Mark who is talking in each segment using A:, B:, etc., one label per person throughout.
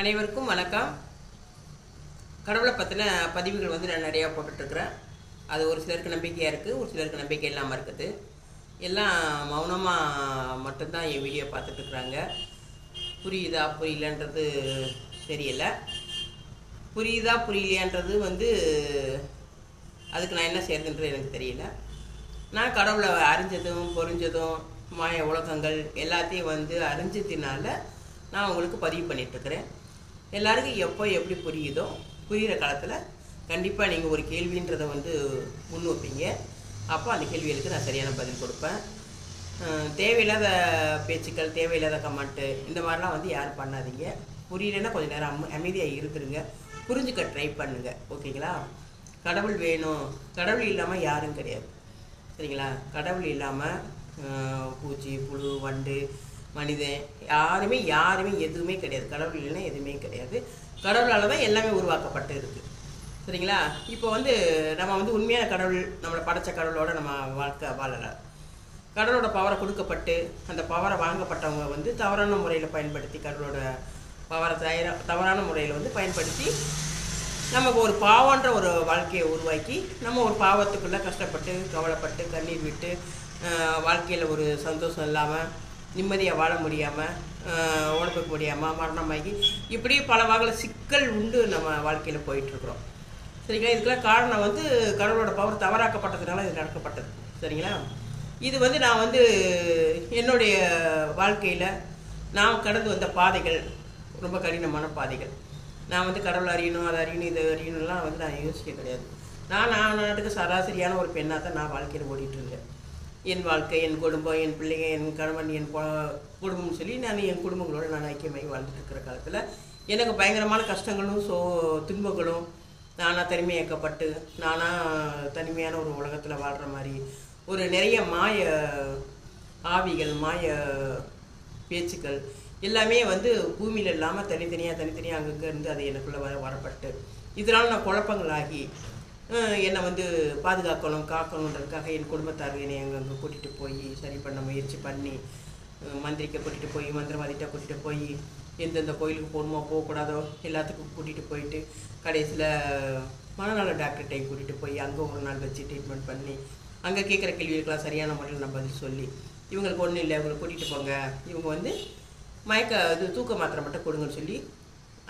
A: அனைவருக்கும் வணக்கம் கடவுளை பற்றின பதிவுகள் வந்து நான் நிறையா போட்டுட்ருக்குறேன் அது ஒரு சிலருக்கு நம்பிக்கையாக இருக்குது ஒரு சிலருக்கு நம்பிக்கை இல்லாமல் இருக்குது எல்லாம் மௌனமாக மட்டும்தான் என் வீடியோ பார்த்துட்ருக்குறாங்க புரியுதா புரியலன்றது தெரியலை புரியுதா புரியலையான்றது வந்து அதுக்கு நான் என்ன செய்யறதுன்றது எனக்கு தெரியல நான் கடவுளை அறிஞ்சதும் புரிஞ்சதும் மாய உலகங்கள் எல்லாத்தையும் வந்து அறிஞ்சதுனால நான் உங்களுக்கு பதிவு பண்ணிகிட்ருக்கிறேன் எல்லாருக்கும் எப்போ எப்படி புரியுதோ புரிகிற காலத்தில் கண்டிப்பாக நீங்கள் ஒரு கேள்வின்றதை வந்து முன் வைப்பீங்க அப்போ அந்த கேள்விகளுக்கு நான் சரியான பதில் கொடுப்பேன் தேவையில்லாத பேச்சுக்கள் தேவையில்லாத கமெண்ட்டு இந்த மாதிரிலாம் வந்து யாரும் பண்ணாதீங்க புரியலன்னா கொஞ்சம் நேரம் அம் அமைதியாக இருக்கிறுங்க புரிஞ்சுக்க ட்ரை பண்ணுங்கள் ஓகேங்களா கடவுள் வேணும் கடவுள் இல்லாமல் யாரும் கிடையாது சரிங்களா கடவுள் இல்லாமல் பூச்சி புழு வண்டு மனிதன் யாருமே யாருமே எதுவுமே கிடையாது கடவுள் இல்லைன்னா எதுவுமே கிடையாது கடவுளால் தான் எல்லாமே உருவாக்கப்பட்டு இருக்குது சரிங்களா இப்போ வந்து நம்ம வந்து உண்மையான கடவுள் நம்மளை படைச்ச கடவுளோட நம்ம வாழ்க்கை வாழலாம் கடவுளோட பவரை கொடுக்கப்பட்டு அந்த பவரை வாங்கப்பட்டவங்க வந்து தவறான முறையில் பயன்படுத்தி கடவுளோட பவரை தயார தவறான முறையில் வந்து பயன்படுத்தி நமக்கு ஒரு பாவன்ற ஒரு வாழ்க்கையை உருவாக்கி நம்ம ஒரு பாவத்துக்குள்ளே கஷ்டப்பட்டு கவலைப்பட்டு கண்ணீர் விட்டு வாழ்க்கையில் ஒரு சந்தோஷம் இல்லாமல் நிம்மதியாக வாழ முடியாமல் உழைப்பிக்க முடியாமல் மரணமாகி இப்படி பல வகையில் சிக்கல் உண்டு நம்ம வாழ்க்கையில் போயிட்டுருக்குறோம் சரிங்களா இதுக்கெல்லாம் காரணம் வந்து கடவுளோட பவர் தவறாக்கப்பட்டதுனால இது நடக்கப்பட்டது சரிங்களா இது வந்து நான் வந்து என்னுடைய வாழ்க்கையில் நான் கடந்து வந்த பாதைகள் ரொம்ப கடினமான பாதைகள் நான் வந்து கடவுள் அறியணும் அதை அறியணும் இது அறியணும்லாம் வந்து நான் யோசிக்க கிடையாது நான் நான் நாட்டுக்கு சராசரியான ஒரு பெண்ணாக தான் நான் வாழ்க்கையில் ஓடிட்டுருக்கேன் என் வாழ்க்கை என் குடும்பம் என் பிள்ளைங்க என் கணவன் என் குடும்பம்னு சொல்லி நான் என் குடும்பங்களோடு நான் ஐக்கியமாகி இருக்கிற காலத்தில் எனக்கு பயங்கரமான கஷ்டங்களும் சோ துன்பங்களும் நானாக தனிமையாக்கப்பட்டு நானாக தனிமையான ஒரு உலகத்தில் வாழ்கிற மாதிரி ஒரு நிறைய மாய ஆவிகள் மாய பேச்சுக்கள் எல்லாமே வந்து பூமியில் இல்லாமல் தனித்தனியாக தனித்தனியாக அங்கங்கே இருந்து அது எனக்குள்ளே வர வரப்பட்டு இதனால் நான் குழப்பங்களாகி என்னை வந்து பாதுகாக்கணும் காக்கணுன்றதுக்காக என் குடும்பத்தார் என்னை அங்கே கூட்டிகிட்டு போய் சரி பண்ண முயற்சி பண்ணி மந்திரிக்க கூட்டிகிட்டு போய் மந்திரவாதிகிட்ட கூட்டிகிட்டு போய் எந்தெந்த கோயிலுக்கு போகணுமோ போகக்கூடாதோ எல்லாத்துக்கும் கூட்டிகிட்டு போயிட்டு கடைசியில் மனநல டாக்டர்கிட்டையும் கூட்டிகிட்டு போய் அங்கே ஒரு நாள் வச்சு ட்ரீட்மெண்ட் பண்ணி அங்கே கேட்குற கேள்விகளுக்கெல்லாம் சரியான முறையில் நான் பதில் சொல்லி இவங்களுக்கு ஒன்றும் இல்லை இவங்களை கூட்டிகிட்டு போங்க இவங்க வந்து மயக்க இது தூக்க மாத்திரை மட்டும் கொடுங்கன்னு சொல்லி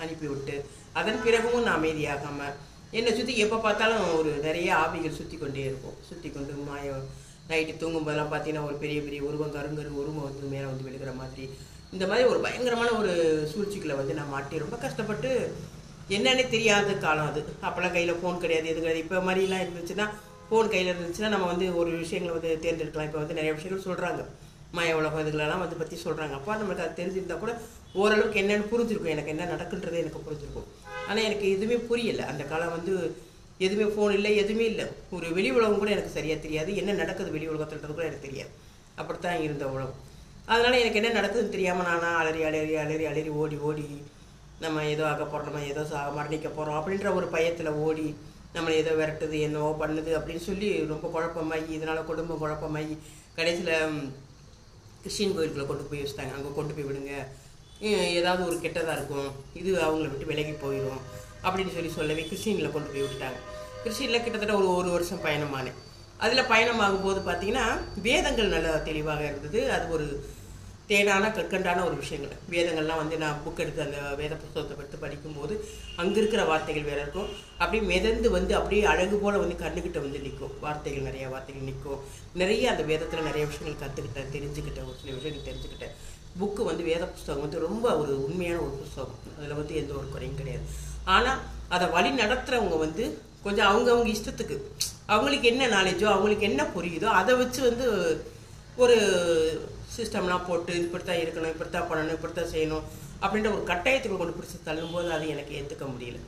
A: அனுப்பிவிட்டு அதன் பிறகும் நான் அமைதியாகாமல் என்னை சுற்றி எப்போ பார்த்தாலும் ஒரு நிறைய ஆவிகள் சுற்றி கொண்டே இருக்கும் சுற்றி கொண்டு மாய நைட்டு தூங்கும்போதெல்லாம் பார்த்தீங்கன்னா ஒரு பெரிய பெரிய உருவம் கருங்கரு உருவம் வந்து மேலே வந்து விழுகிற மாதிரி இந்த மாதிரி ஒரு பயங்கரமான ஒரு சூழ்ச்சிகளை வந்து நான் மாட்டி ரொம்ப கஷ்டப்பட்டு என்னன்னே தெரியாத காலம் அது அப்போல்லாம் கையில் ஃபோன் கிடையாது எது கிடையாது இப்போ மாதிரிலாம் இருந்துச்சுன்னா ஃபோன் கையில் இருந்துச்சுன்னா நம்ம வந்து ஒரு விஷயங்களை வந்து தேர்ந்தெடுக்கலாம் இப்போ வந்து நிறைய விஷயங்கள் சொல்கிறாங்க மாய உலகம் இதுகளெல்லாம் வந்து பற்றி சொல்கிறாங்க அப்போ நம்மளுக்கு அது தெரிஞ்சிருந்தால் கூட ஓரளவுக்கு என்னென்னு புரிஞ்சிருக்கும் எனக்கு என்ன நடக்குன்றது எனக்கு புரிஞ்சிருக்கும் ஆனால் எனக்கு எதுவுமே புரியலை அந்த காலம் வந்து எதுவுமே ஃபோன் இல்லை எதுவுமே இல்லை ஒரு வெளி உலகம் கூட எனக்கு சரியாக தெரியாது என்ன நடக்குது வெளி உலகத்துலன்றது கூட எனக்கு தெரியாது அப்படித்தான் இருந்த உலகம் அதனால் எனக்கு என்ன நடக்குதுன்னு தெரியாமல் நானா அலறி அலறி அலறி அலறி ஓடி ஓடி நம்ம ஏதோ ஆக போகிறோம் நம்ம ஏதோ மரணிக்க போகிறோம் அப்படின்ற ஒரு பயத்தில் ஓடி நம்மளை ஏதோ விரட்டுது என்னவோ பண்ணுது அப்படின்னு சொல்லி ரொம்ப குழப்பமாகி இதனால் குடும்பம் குழப்பமாகி கடைசியில் கிறிஸ்டின் கோயிலுக்குள்ளே கொண்டு போய் வச்சுட்டாங்க அங்கே கொண்டு போய் விடுங்க ஏதாவது ஒரு கெட்டதாக இருக்கும் இது அவங்கள விட்டு விலகி போயிடும் அப்படின்னு சொல்லி சொல்லவே கிறிஸ்டினில் கொண்டு போய் விட்டுட்டாங்க கிறிஸ்டினில் கிட்டத்தட்ட ஒரு ஒரு வருஷம் பயணமானேன் அதில் பயணமாகும் போது பார்த்திங்கன்னா வேதங்கள் நல்லா தெளிவாக இருந்தது அது ஒரு தேனான கற்கண்டான ஒரு விஷயங்கள் வேதங்கள்லாம் வந்து நான் புக் எடுத்து அந்த வேத புத்தகத்தை பற்றி படிக்கும்போது அங்கே இருக்கிற வார்த்தைகள் வேற இருக்கும் அப்படியே மிதந்து வந்து அப்படியே அழகு போல் வந்து கண்ணுக்கிட்ட வந்து நிற்கும் வார்த்தைகள் நிறையா வார்த்தைகள் நிற்கும் நிறைய அந்த வேதத்தில் நிறைய விஷயங்கள் கற்றுக்கிட்டேன் தெரிஞ்சுக்கிட்டேன் ஒரு சில விஷயங்கள் தெரிஞ்சுக்கிட்டேன் புக்கு வந்து வேத புஸ்தகம் வந்து ரொம்ப ஒரு உண்மையான ஒரு புஸ்தகம் அதில் வந்து எந்த ஒரு குறையும் கிடையாது ஆனால் அதை வழி நடத்துகிறவங்க வந்து கொஞ்சம் அவங்கவுங்க இஷ்டத்துக்கு அவங்களுக்கு என்ன நாலேஜோ அவங்களுக்கு என்ன புரியுதோ அதை வச்சு வந்து ஒரு சிஸ்டம்லாம் போட்டு இப்படித்தான் இருக்கணும் இப்படித்தான் பண்ணணும் இப்படித்தான் செய்யணும் அப்படின்ற ஒரு கட்டாயத்துக்கு கொண்டு பிடிச்சி தள்ளும்போது அது எனக்கு ஏற்றுக்க முடியல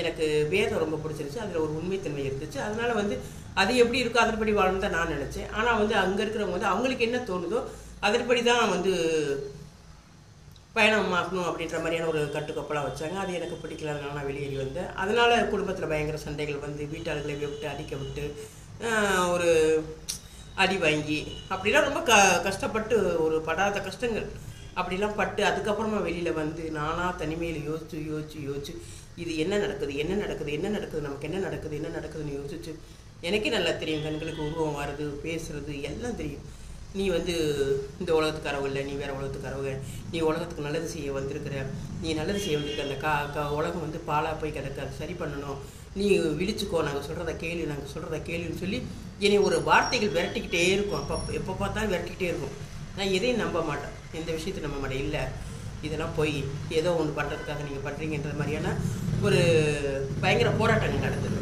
A: எனக்கு வேதம் ரொம்ப பிடிச்சிருச்சு அதில் ஒரு உண்மைத்தன்மை இருந்துச்சு அதனால் வந்து அது எப்படி இருக்கோ அதன்படி வாழணும் தான் நான் நினச்சேன் ஆனால் வந்து அங்கே இருக்கிறவங்க வந்து அவங்களுக்கு என்ன தோணுதோ அதன்படி தான் வந்து பயணம் ஆகணும் அப்படின்ற மாதிரியான ஒரு கட்டுக்கோப்பெல்லாம் வச்சாங்க அது எனக்கு பிடிக்கல அதனால நான் வெளியேறி வந்தேன் அதனால் குடும்பத்தில் பயங்கர சண்டைகள் வந்து வீட்டாளர்களை விட்டு அடிக்க விட்டு ஒரு அடி வாங்கி அப்படிலாம் ரொம்ப க கஷ்டப்பட்டு ஒரு படாத கஷ்டங்கள் அப்படிலாம் பட்டு அதுக்கப்புறமா வெளியில் வந்து நானாக தனிமையில் யோசிச்சு யோசிச்சு யோசிச்சு இது என்ன நடக்குது என்ன நடக்குது என்ன நடக்குது நமக்கு என்ன நடக்குது என்ன நடக்குதுன்னு யோசிச்சு எனக்கே நல்லா தெரியும் கண்களுக்கு உருவம் வர்றது பேசுறது எல்லாம் தெரியும் நீ வந்து இந்த உலகத்துக்காரவ இல்லை நீ வேறு உலகத்துக்காரவங்க நீ உலகத்துக்கு நல்லது செய்ய வந்திருக்கிற நீ நல்லது செய்ய வந்திருக்க அந்த கா க உலகம் வந்து பாலாக போய் கிடக்கு அதை சரி பண்ணணும் நீ விழிச்சுக்கோ நாங்கள் சொல்கிறத கேளு நாங்கள் சொல்கிறத கேளுன்னு சொல்லி என்னை ஒரு வார்த்தைகள் விரட்டிக்கிட்டே இருக்கும் அப்போ எப்போ பார்த்தாலும் விரட்டிக்கிட்டே இருக்கும் நான் எதையும் நம்ப மாட்டேன் எந்த விஷயத்தையும் நம்ப மாட்டேன் இல்லை இதெல்லாம் போய் ஏதோ ஒன்று பண்ணுறதுக்காக நீங்கள் பண்ணுறீங்கன்ற மாதிரியான ஒரு பயங்கர போராட்டங்கள் நடந்தது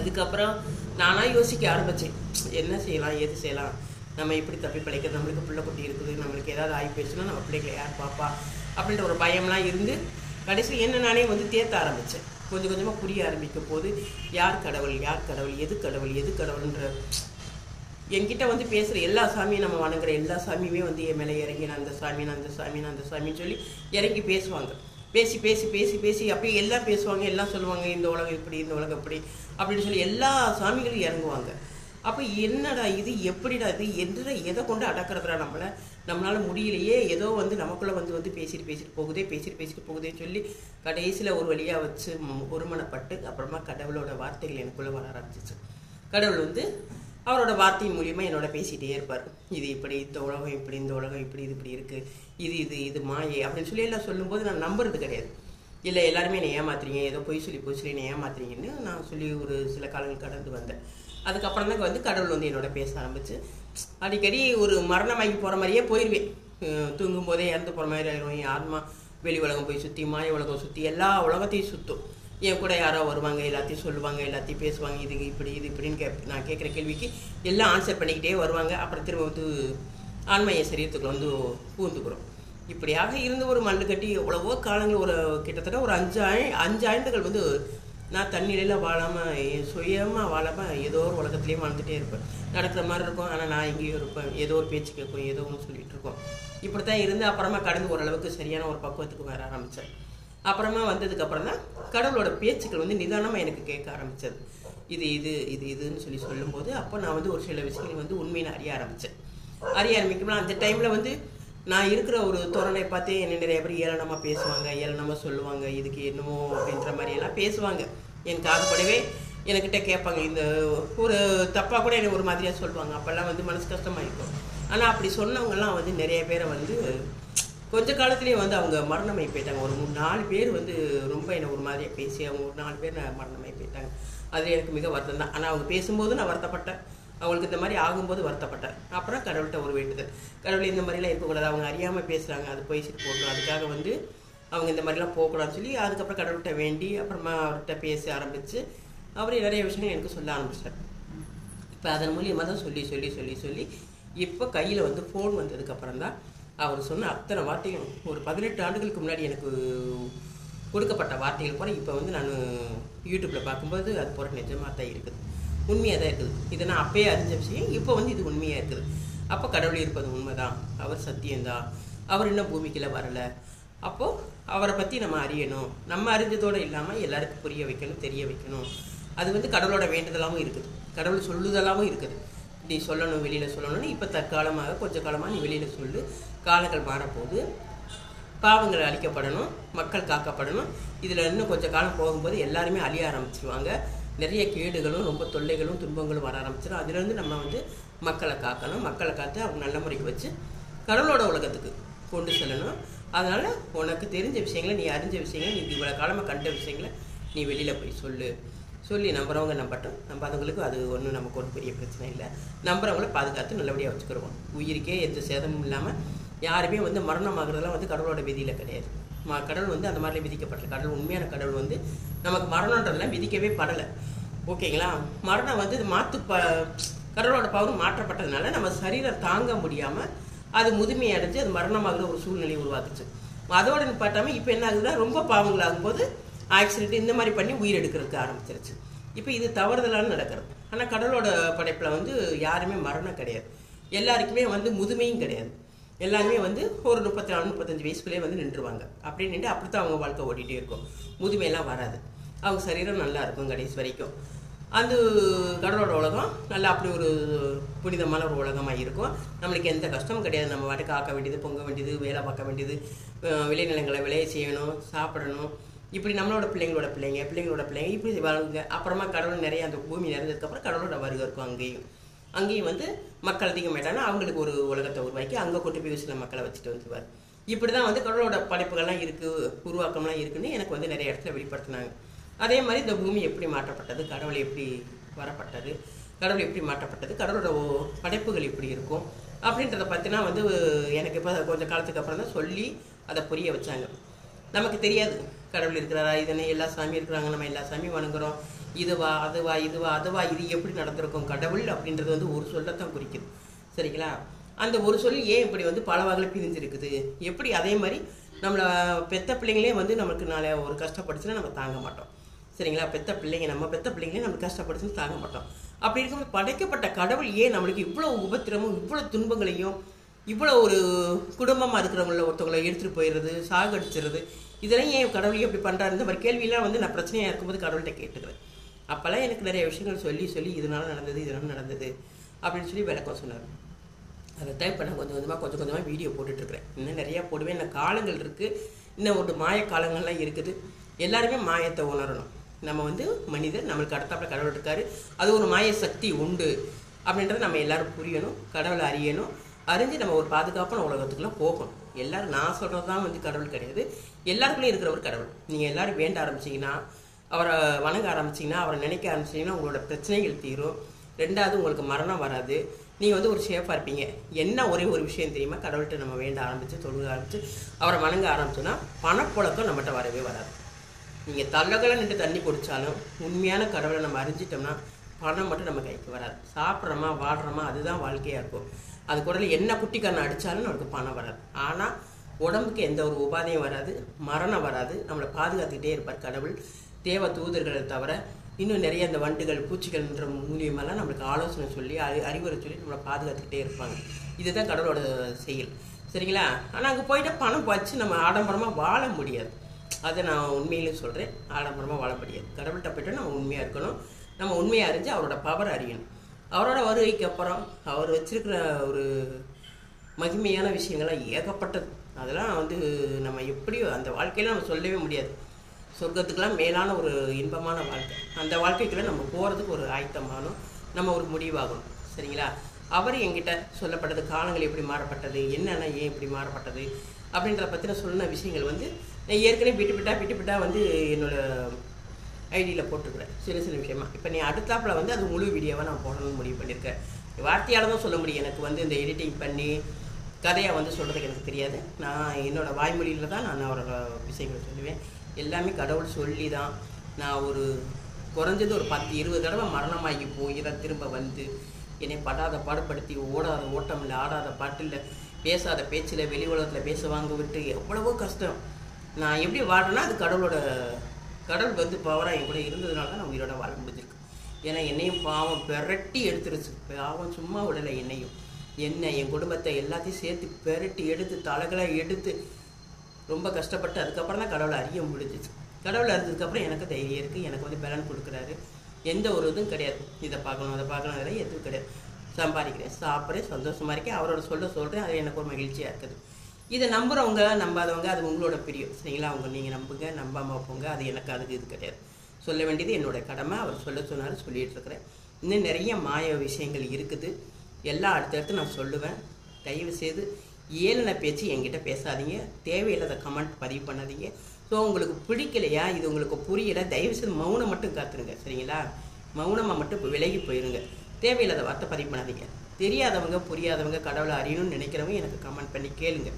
A: அதுக்கப்புறம் நானாக யோசிக்க ஆரம்பித்தேன் என்ன செய்யலாம் எது செய்யலாம் நம்ம இப்படி தப்பி பிழைக்கிறது நம்மளுக்கு பிள்ளை குட்டி இருக்குது நம்மளுக்கு ஏதாவது ஆகி போயிடுச்சுன்னா நம்ம பிள்ளைகளை யார் பார்ப்பா அப்படின்ற ஒரு பயம்லாம் இருந்து கடைசியில் என்ன நானே வந்து தேர்த்த ஆரம்பித்தேன் கொஞ்சம் கொஞ்சமாக புரிய ஆரம்பிக்கும் போது யார் கடவுள் யார் கடவுள் எது கடவுள் எது கடவுள்ன்ற என்கிட்ட வந்து பேசுகிற எல்லா சாமியும் நம்ம வணங்குற எல்லா சாமியுமே வந்து என் மேலே இறங்கி நான் அந்த சாமி நான் அந்த சாமி நான் அந்த சாமின்னு சொல்லி இறங்கி பேசுவாங்க பேசி பேசி பேசி பேசி அப்படியே எல்லாம் பேசுவாங்க எல்லாம் சொல்லுவாங்க இந்த உலகம் இப்படி இந்த உலகம் இப்படி அப்படின்னு சொல்லி எல்லா சாமிகளும் இறங்குவாங்க அப்போ என்னடா இது எப்படிடா இது என்ற எதை கொண்டு அடக்கிறதுடா நம்மளை நம்மளால் முடியலையே ஏதோ வந்து நமக்குள்ளே வந்து வந்து பேசிட்டு பேசிட்டு போகுதே பேசிட்டு பேசிட்டு போகுதேன்னு சொல்லி கடைசியில் ஒரு வழியாக வச்சு ஒருமனப்பட்டு அப்புறமா கடவுளோட வார்த்தைகள் எனக்குள்ளே வர ஆரம்பிச்சிச்சு கடவுள் வந்து அவரோட வார்த்தையின் மூலியமாக என்னோட பேசிகிட்டே இருப்பார் இது இப்படி இந்த உலகம் இப்படி இந்த உலகம் இப்படி இது இப்படி இருக்குது இது இது இது மாயை அப்படின்னு சொல்லி எல்லாம் சொல்லும்போது நான் நம்புறது கிடையாது இல்லை எல்லாருமே என்னை ஏமாத்துறீங்க ஏதோ பொய் சொல்லி பொய் சொல்லி என்னை ஏமாத்துறீங்கன்னு நான் சொல்லி ஒரு சில காலங்கள் கடந்து வந்தேன் அதுக்கப்புறம் தான் வந்து கடவுள் வந்து என்னோட பேச ஆரம்பிச்சு அடிக்கடி ஒரு மரணமாகி போகிற மாதிரியே போயிடுவேன் தூங்கும் போதே இறந்து போகிற மாதிரி ஆயிரும் என் ஆத்மா வெளி உலகம் போய் சுற்றி மாய உலகம் சுற்றி எல்லா உலகத்தையும் சுற்றும் என் கூட யாரோ வருவாங்க எல்லாத்தையும் சொல்லுவாங்க எல்லாத்தையும் பேசுவாங்க இது இப்படி இது இப்படின்னு கே நான் கேட்குற கேள்விக்கு எல்லாம் ஆன்சர் பண்ணிக்கிட்டே வருவாங்க அப்புறம் திரும்ப வந்து ஆன்மைய சரீரத்துக்குள்ள வந்து பூந்துக்கிறோம் இப்படியாக இருந்து ஒரு மல்லு கட்டி எவ்வளவோ காலங்கள் ஒரு கிட்டத்தட்ட ஒரு அஞ்சு அஞ்சு ஆண்டுகள் வந்து நான் தண்ணியில வாழாமல் சுயமாக வாழாமல் ஏதோ ஒரு உலகத்துலேயும் வாழ்ந்துகிட்டே இருப்பேன் நடக்கிற மாதிரி இருக்கும் ஆனால் நான் எங்கேயோ இருப்பேன் ஏதோ ஒரு பேச்சு கேட்கும் ஏதோ ஒன்று சொல்லிகிட்டு இருக்கோம் இப்படி தான் இருந்து அப்புறமா கடந்து ஓரளவுக்கு சரியான ஒரு பக்குவத்துக்கு வர ஆரம்பித்தேன் அப்புறமா வந்ததுக்கப்புறம் தான் கடவுளோட பேச்சுக்கள் வந்து நிதானமாக எனக்கு கேட்க ஆரம்பித்தது இது இது இது இதுன்னு சொல்லி சொல்லும்போது அப்போ நான் வந்து ஒரு சில விஷயங்கள் வந்து உண்மையை அறிய ஆரம்பித்தேன் அறிய ஆரம்பிக்கும்போது அந்த டைமில் வந்து நான் இருக்கிற ஒரு தோரணை பார்த்து என்ன நிறைய பேர் ஏளனமாக பேசுவாங்க ஏளனமாக சொல்லுவாங்க இதுக்கு என்னமோ அப்படின்ற மாதிரி எல்லாம் பேசுவாங்க என் காதுபடவே என்கிட்ட கேட்பாங்க இந்த ஒரு தப்பாக கூட என்னை ஒரு மாதிரியாக சொல்லுவாங்க அப்போல்லாம் வந்து மனசு கஷ்டமாக இருக்கும் ஆனால் அப்படி சொன்னவங்கலாம் வந்து நிறைய பேரை வந்து கொஞ்ச காலத்துலேயே வந்து அவங்க மரணமாகி போயிட்டாங்க ஒரு மூணு நாலு பேர் வந்து ரொம்ப என்னை ஒரு மாதிரியாக பேசி அவங்க ஒரு நாலு பேர் நான் மரணமாகி போயிட்டாங்க அது எனக்கு மிக வருத்தம் தான் ஆனால் அவங்க பேசும்போது நான் வருத்தப்பட்டேன் அவங்களுக்கு இந்த மாதிரி ஆகும்போது வருத்தப்பட்டார் அப்புறம் கடவுள்கிட்ட ஒரு வேண்டுதல் கடவுள் இந்த மாதிரிலாம் இருக்கக்கூடாது அவங்க அறியாமல் பேசுகிறாங்க அது போய் சரி போடணும் அதுக்காக வந்து அவங்க இந்த மாதிரிலாம் போகக்கூடாதுன்னு சொல்லி அதுக்கப்புறம் கடவுள்கிட்ட வேண்டி அப்புறமா அவர்கிட்ட பேச ஆரம்பித்து அவர் நிறைய விஷயங்கள் எனக்கு சொல்ல ஆரம்பிச்சார் இப்போ அதன் மூலியமாக தான் சொல்லி சொல்லி சொல்லி சொல்லி இப்போ கையில் வந்து ஃபோன் வந்ததுக்கப்புறம் தான் அவர் சொன்ன அத்தனை வார்த்தைகள் ஒரு பதினெட்டு ஆண்டுகளுக்கு முன்னாடி எனக்கு கொடுக்கப்பட்ட வார்த்தைகள் கூட இப்போ வந்து நான் யூடியூப்பில் பார்க்கும்போது அது போகிற நிஜமாக தான் இருக்குது உண்மையாக தான் இருக்குது இதை நான் அப்பயே அறிஞ்ச விஷயம் இப்போ வந்து இது உண்மையாக இருக்குது அப்போ கடவுள் இருப்பது உண்மைதான் அவர் சத்தியம்தான் அவர் இன்னும் பூமிக்குள்ளே வரலை அப்போது அவரை பற்றி நம்ம அறியணும் நம்ம அறிஞ்சதோடு இல்லாமல் எல்லாருக்கும் புரிய வைக்கணும் தெரிய வைக்கணும் அது வந்து கடவுளோட வேண்டுதலாகவும் இருக்குது கடவுள் சொல்லுதலாகவும் இருக்குது நீ சொல்லணும் வெளியில் சொல்லணும்னு இப்போ தற்காலமாக கொஞ்ச காலமாக நீ வெளியில் சொல்லு காலங்கள் மாறப்போகுது பாவங்கள் அழிக்கப்படணும் மக்கள் காக்கப்படணும் இதில் இன்னும் கொஞ்சம் காலம் போகும்போது எல்லாருமே அழிய ஆரம்பிச்சிருவாங்க நிறைய கேடுகளும் ரொம்ப தொல்லைகளும் துன்பங்களும் வர ஆரம்பிச்சிடும் அதுலேருந்து நம்ம வந்து மக்களை காக்கணும் மக்களை காத்து அவங்க நல்ல முறைக்கு வச்சு கடவுளோட உலகத்துக்கு கொண்டு செல்லணும் அதனால் உனக்கு தெரிஞ்ச விஷயங்களை நீ அறிஞ்ச விஷயங்களை நீ இவ்வளோ காலமாக கண்ட விஷயங்களை நீ வெளியில் போய் சொல்லு சொல்லி நம்புறவங்க நம்பட்டும் அதுங்களுக்கு அது ஒன்றும் நமக்கு ஒரு பெரிய பிரச்சனை இல்லை நம்புறவங்கள பாதுகாத்து நல்லபடியாக வச்சுக்கிறோம் உயிருக்கே எந்த சேதமும் இல்லாமல் யாருமே வந்து மரணம் வந்து கடவுளோட விதியில் கிடையாது மா கடவுள் வந்து அந்த மாதிரிலாம் விதிக்கப்பட்டது கடவுள் உண்மையான கடவுள் வந்து நமக்கு மரணன்றதெல்லாம் விதிக்கவே படலை ஓகேங்களா மரணம் வந்து இது மாற்று ப கடலோட பவர் மாற்றப்பட்டதுனால நம்ம சரீரம் தாங்க முடியாமல் அது முதுமை அடைஞ்சு அது மரணமாகிற ஒரு சூழ்நிலையை உருவாக்குச்சு அதோட பார்த்தாமல் இப்போ என்ன ஆகுதுன்னா ரொம்ப பாவங்களாகும்போது ஆக்சிடென்ட் இந்த மாதிரி பண்ணி உயிர் எடுக்கிறதுக்கு ஆரம்பிச்சிருச்சு இப்போ இது தவறுதலான நடக்கிறது ஆனால் கடலோட படைப்பில் வந்து யாருமே மரணம் கிடையாது எல்லாருக்குமே வந்து முதுமையும் கிடையாது எல்லாருமே வந்து ஒரு முப்பத்தி நாலு முப்பத்தஞ்சு வயசுக்குள்ளே வந்து நின்றுவாங்க அப்படின்னு நின்று அப்படி தான் அவங்க வாழ்க்கை ஓடிட்டே இருக்கும் முதுமையெல்லாம் வராது அவங்க சரீரம் நல்லா இருக்கும் கடைசி வரைக்கும் அந்த கடலோட உலகம் நல்லா அப்படி ஒரு புனிதமான ஒரு உலகமாக இருக்கும் நம்மளுக்கு எந்த கஷ்டமும் கிடையாது நம்ம வாட்டுக்கு ஆக்க வேண்டியது பொங்க வேண்டியது வேலை பார்க்க வேண்டியது விளைநிலங்களை விளைய செய்யணும் சாப்பிடணும் இப்படி நம்மளோட பிள்ளைங்களோட பிள்ளைங்க பிள்ளைங்களோட பிள்ளைங்க இப்படி வருங்க அப்புறமா கடவுள் நிறைய அந்த பூமி நிறைஞ்சதுக்கப்புறம் கடவுளோட வருகை இருக்கும் அங்கேயும் அங்கேயும் வந்து மக்கள் அதிகமாயிட்டாங்கன்னா அவங்களுக்கு ஒரு உலகத்தை உருவாக்கி அங்கே கொண்டு போய் சில மக்களை வச்சுட்டு வந்துடுவார் இப்படி தான் வந்து கடவுளோட படைப்புகள்லாம் இருக்குது உருவாக்கம்லாம் இருக்குன்னு எனக்கு வந்து நிறைய இடத்துல வெளிப்படுத்தினாங்க அதே மாதிரி இந்த பூமி எப்படி மாற்றப்பட்டது கடவுள் எப்படி வரப்பட்டது கடவுள் எப்படி மாற்றப்பட்டது கடவுளோட படைப்புகள் எப்படி இருக்கும் அப்படின்றத பற்றினா வந்து எனக்கு இப்போ கொஞ்சம் காலத்துக்கு அப்புறம் தான் சொல்லி அதை புரிய வச்சாங்க நமக்கு தெரியாது கடவுள் இருக்கிறாரா இதனை எல்லா சாமியும் இருக்கிறாங்க நம்ம எல்லா சாமியும் வணங்குறோம் இதுவா அதுவா இதுவா அதுவா இது எப்படி நடந்திருக்கும் கடவுள் அப்படின்றது வந்து ஒரு சொல்லத்தான் குறிக்குது சரிங்களா அந்த ஒரு சொல் ஏன் இப்படி வந்து பல வகையில் பிரிஞ்சிருக்குது எப்படி அதே மாதிரி நம்மளை பெத்த பிள்ளைங்களே வந்து நமக்கு நாளை ஒரு கஷ்டப்படுச்சுன்னா நம்ம தாங்க மாட்டோம் சரிங்களா பெத்த பிள்ளைங்க நம்ம பெத்த பிள்ளைங்களே நம்ம கஷ்டப்படுச்சுன்னு தாங்க மாட்டோம் அப்படி இருக்கும்போது படைக்கப்பட்ட கடவுள் ஏன் நம்மளுக்கு இவ்வளோ உபத்திரமும் இவ்வளோ துன்பங்களையும் இவ்வளோ ஒரு குடும்பமாக இருக்கிறவங்கள ஒருத்தவங்களை எடுத்துகிட்டு போயிடுறது சாகடிச்சிடுறது இதெல்லாம் ஏன் கடவுளையும் அப்படி இந்த மாதிரி கேள்வியெல்லாம் வந்து நான் பிரச்சனையாக இருக்கும்போது கடவுள்கிட்ட கேட்டுக்கிறேன் அப்போல்லாம் எனக்கு நிறைய விஷயங்கள் சொல்லி சொல்லி இதனால் நடந்தது இதனால் நடந்தது அப்படின்னு சொல்லி விளக்கம் சொன்னார் அதைத்தான் இப்போ நான் கொஞ்சம் கொஞ்சமாக கொஞ்சம் கொஞ்சமாக வீடியோ போட்டுட்ருக்கிறேன் இன்னும் நிறையா போடுவேன் இன்னும் காலங்கள் இருக்குது இன்னும் ஒரு மாய காலங்கள்லாம் இருக்குது எல்லாருமே மாயத்தை உணரணும் நம்ம வந்து மனிதர் நம்மளுக்கு அடுத்தாப்புல கடவுள் இருக்காரு அது ஒரு மாய சக்தி உண்டு அப்படின்றத நம்ம எல்லோரும் புரியணும் கடவுளை அறியணும் அறிஞ்சு நம்ம ஒரு பாதுகாப்பான உலகத்துக்குலாம் போகணும் எல்லோரும் நான் சொல்கிறது தான் வந்து கடவுள் கிடையாது எல்லாருக்குள்ளேயும் இருக்கிற ஒரு கடவுள் நீங்கள் எல்லோரும் வேண்ட ஆரம்பிச்சிங்கன்னா அவரை வணங்க ஆரம்பிச்சிங்கன்னா அவரை நினைக்க ஆரம்பிச்சிங்கன்னா உங்களோட பிரச்சனைகள் தீரும் ரெண்டாவது உங்களுக்கு மரணம் வராது நீங்கள் வந்து ஒரு சேஃபாக இருப்பீங்க என்ன ஒரே ஒரு விஷயம் தெரியுமா கடவுள்கிட்ட நம்ம வேண்ட ஆரம்பித்து தொழுக ஆரம்பித்து அவரை வணங்க ஆரம்பிச்சோன்னா பணப்புழக்கம் நம்மகிட்ட வரவே வராது நீங்கள் தள்ளகளை நின்று தண்ணி குடித்தாலும் உண்மையான கடவுளை நம்ம அறிஞ்சிட்டோம்னா பணம் மட்டும் நம்ம கைக்கு வராது சாப்பிட்றோமா வாடுறோமா அதுதான் வாழ்க்கையாக இருக்கும் அது கூட என்ன குட்டி கண்ணை அடித்தாலும் நமக்கு பணம் வராது ஆனால் உடம்புக்கு எந்த ஒரு உபாதையும் வராது மரணம் வராது நம்மளை பாதுகாத்துக்கிட்டே இருப்பார் கடவுள் தேவ தூதர்களை தவிர இன்னும் நிறைய இந்த வண்டுகள் பூச்சிகள்ன்ற மூலியமெல்லாம் நம்மளுக்கு ஆலோசனை சொல்லி அறி அறிவுரை சொல்லி நம்மளை பாதுகாத்துக்கிட்டே இருப்பாங்க இதுதான் கடவுளோட செயல் சரிங்களா ஆனால் அங்கே போயிட்டு பணம் வச்சு நம்ம ஆடம்பரமாக வாழ முடியாது அதை நான் உண்மையிலும் சொல்கிறேன் ஆடம்பரமாக வாழ முடியாது கடவுள்கிட்ட போய்ட்டு நம்ம உண்மையாக இருக்கணும் நம்ம உண்மையாக அறிஞ்சு அவரோட பவர் அறியணும் அவரோட வருகைக்கு அப்புறம் அவர் வச்சிருக்கிற ஒரு மகிமையான விஷயங்கள்லாம் ஏகப்பட்டது அதெல்லாம் வந்து நம்ம எப்படி அந்த வாழ்க்கையில் நம்ம சொல்லவே முடியாது சொர்க்கத்துக்கெல்லாம் மேலான ஒரு இன்பமான வாழ்க்கை அந்த வாழ்க்கைக்குள்ளே நம்ம போகிறதுக்கு ஒரு ஆயத்தமானோம் நம்ம ஒரு முடிவாகணும் சரிங்களா அவர் எங்கிட்ட சொல்லப்பட்டது காலங்கள் எப்படி மாறப்பட்டது என்னென்ன ஏன் இப்படி மாறப்பட்டது அப்படின்றத பற்றின சொன்ன விஷயங்கள் வந்து நான் ஏற்கனவே விட்டு விட்டுப்பிட்டா விட்டு வந்து என்னோடய ஐடியில் போட்டிருக்கிறேன் சின்ன சின்ன விஷயமா இப்போ நீ அடுத்தாப்பில் வந்து அது முழு வீடியோவாக நான் போடணும்னு முடிவு பண்ணியிருக்கேன் வார்த்தையால் தான் சொல்ல முடியும் எனக்கு வந்து இந்த எடிட்டிங் பண்ணி கதையை வந்து சொல்கிறதுக்கு எனக்கு தெரியாது நான் என்னோடய வாய்மொழியில் தான் நான் அவரோட விஷயங்களை சொல்லுவேன் எல்லாமே கடவுள் சொல்லி தான் நான் ஒரு குறைஞ்சது ஒரு பத்து இருபது தடவை மரணமாகி போய் தான் திரும்ப வந்து என்னை படாத பாடுபடுத்தி ஓடாத ஓட்டம் இல்லை ஆடாத பாட்டில் பேசாத பேச்சில் வெளி உலகத்தில் பேச வாங்க விட்டு எவ்வளவோ கஷ்டம் நான் எப்படி வாழ்றேன்னா அது கடவுளோட கடவுள் வந்து பவராக என் கூட இருந்ததுனால தான் நான் உயிரோட வாழ முடிஞ்சிருக்கு ஏன்னா என்னையும் பாவம் பெரட்டி எடுத்துருச்சு பாவம் சும்மா விடலை என்னையும் என்ன என் குடும்பத்தை எல்லாத்தையும் சேர்த்து பெரட்டி எடுத்து தலைகளை எடுத்து ரொம்ப கஷ்டப்பட்டு அதுக்கப்புறம் தான் கடவுளை அறிய முடிஞ்சிச்சு கடவுள் அறிஞ்சதுக்கப்புறம் எனக்கு தைரியம் இருக்குது எனக்கு வந்து பலன் கொடுக்குறாரு எந்த ஒரு இதுவும் கிடையாது இதை பார்க்கணும் அதை பார்க்கணும் இதெல்லாம் எதுவும் கிடையாது சம்பாதிக்கிறேன் சாப்பிட்றேன் சந்தோஷமாக இருக்கேன் அவரோட சொல்ல சொல்கிறேன் அது எனக்கு ஒரு மகிழ்ச்சியாக இருக்குது இதை நம்புகிறவங்க நம்பாதவங்க அது உங்களோட பிரியம் சரிங்களா அவங்க நீங்கள் நம்புங்க நம்பாமல் போங்க அது எனக்கு அதுக்கு இது கிடையாது சொல்ல வேண்டியது என்னோட கடமை அவர் சொல்ல சொன்னாலும் சொல்லிகிட்டு இருக்கிறேன் இன்னும் நிறைய மாய விஷயங்கள் இருக்குது எல்லாம் அடுத்தடுத்து நான் சொல்லுவேன் தயவு செய்து ஏளன பேச்சு என்கிட்ட பேசாதீங்க தேவையில்லாத கமெண்ட் பதிவு பண்ணாதீங்க ஸோ உங்களுக்கு பிடிக்கலையா இது உங்களுக்கு புரியலை தயவுசெய்து மௌனம் மட்டும் காத்துருங்க சரிங்களா மௌனமாக மட்டும் விலகி போயிருங்க தேவையில்லாத வார்த்தை பதிவு பண்ணாதீங்க தெரியாதவங்க புரியாதவங்க கடவுளை அறியணும்னு நினைக்கிறவங்க எனக்கு கமெண்ட் பண்ணி கேளுங்க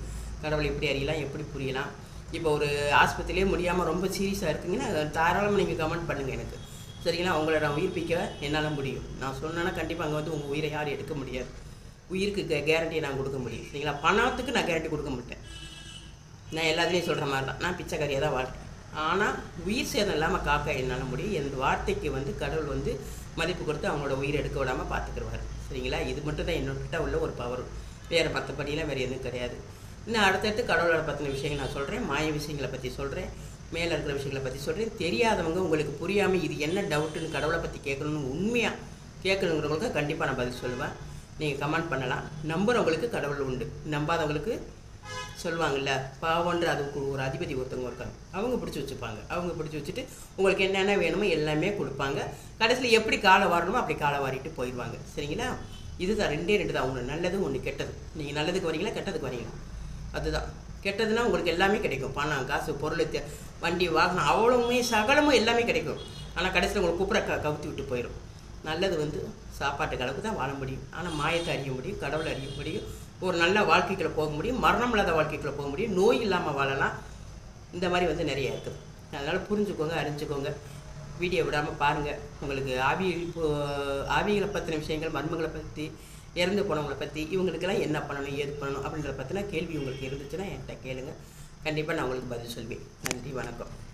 A: கடவுளை எப்படி அறியலாம் எப்படி புரியலாம் இப்போ ஒரு ஆஸ்பத்திரியே முடியாமல் ரொம்ப சீரியஸாக இருக்குங்கன்னா தாராளமாக நீங்கள் கமெண்ட் பண்ணுங்கள் எனக்கு சரிங்களா உங்களை நான் உயிர்ப்பிக்க என்னால் முடியும் நான் சொன்னேன்னா கண்டிப்பாக அங்கே வந்து உங்கள் உயிரை யாரும் எடுக்க முடியாது உயிருக்கு கேரண்டியை நான் கொடுக்க முடியும் சரிங்களா பணத்துக்கு நான் கேரண்டி கொடுக்க மாட்டேன் நான் எல்லாத்துலேயும் சொல்கிற மாதிரி தான் நான் பிச்சைக்காரியாக தான் வாழ்கிறேன் ஆனால் உயிர் சேதம் இல்லாமல் காக்க என்னால் முடியும் என் வார்த்தைக்கு வந்து கடவுள் வந்து மதிப்பு கொடுத்து அவங்களோட உயிர் எடுக்க விடாமல் பார்த்துக்கிடுவார் சரிங்களா இது மட்டும் தான் என்னோட உள்ள ஒரு பவர் வேறு மற்றபடியெலாம் வேறு எதுவும் கிடையாது இன்னும் அடுத்தடுத்து கடவுளோட பற்றின விஷயங்கள் நான் சொல்கிறேன் மாய விஷயங்களை பற்றி சொல்கிறேன் மேலே இருக்கிற விஷயங்களை பற்றி சொல்கிறேன் தெரியாதவங்க உங்களுக்கு புரியாமல் இது என்ன டவுட்டுன்னு கடவுளை பற்றி கேட்கணும்னு உண்மையாக கேட்கணுங்கிறவங்களுக்கு கண்டிப்பாக நான் பதில் சொல்லுவேன் நீங்கள் கமெண்ட் பண்ணலாம் நம்புறவங்களுக்கு கடவுள் உண்டு நம்பாதவங்களுக்கு சொல்லுவாங்கல்ல பாவன்ற அதுக்கு ஒரு அதிபதி ஒருத்தவங்க இருக்காங்க அவங்க பிடிச்சி வச்சுப்பாங்க அவங்க பிடிச்சி வச்சுட்டு உங்களுக்கு என்னென்ன வேணுமோ எல்லாமே கொடுப்பாங்க கடைசியில் எப்படி காலை வாரணுமோ அப்படி காலை வாரிட்டு போயிடுவாங்க சரிங்களா இதுதான் ரெண்டே ரெண்டு தான் ஒன்று நல்லது ஒன்று கெட்டது நீங்கள் நல்லதுக்கு வரீங்களா கெட்டதுக்கு வரீங்களா அதுதான் கெட்டதுன்னா உங்களுக்கு எல்லாமே கிடைக்கும் பணம் காசு பொருள் வண்டி வாகனம் அவ்வளவுமே சகலமும் எல்லாமே கிடைக்கும் ஆனால் கடைசியில் உங்களுக்கு கூப்பிட க கவுத்தி விட்டு போயிடும் நல்லது வந்து சாப்பாட்டு அளவுக்கு தான் வாழ முடியும் ஆனால் மாயத்தை அறிய முடியும் கடவுளை அறிய முடியும் ஒரு நல்ல வாழ்க்கைக்குள்ள போக முடியும் மரணம் இல்லாத வாழ்க்கைக்குள்ளே போக முடியும் நோய் இல்லாமல் வாழலாம் இந்த மாதிரி வந்து நிறையா இருக்குது அதனால் புரிஞ்சுக்கோங்க அறிஞ்சுக்கோங்க வீடியோ விடாமல் பாருங்கள் உங்களுக்கு ஆவி ஆவிகளை பற்றின விஷயங்கள் மர்மங்களை பற்றி இறந்து போனவங்களை பற்றி இவங்களுக்கெல்லாம் என்ன பண்ணணும் ஏது பண்ணணும் அப்படின்றத பற்றின கேள்வி உங்களுக்கு இருந்துச்சுன்னா என்கிட்ட கேளுங்கள் கண்டிப்பாக நான் உங்களுக்கு பதில் சொல்வேன் நன்றி வணக்கம்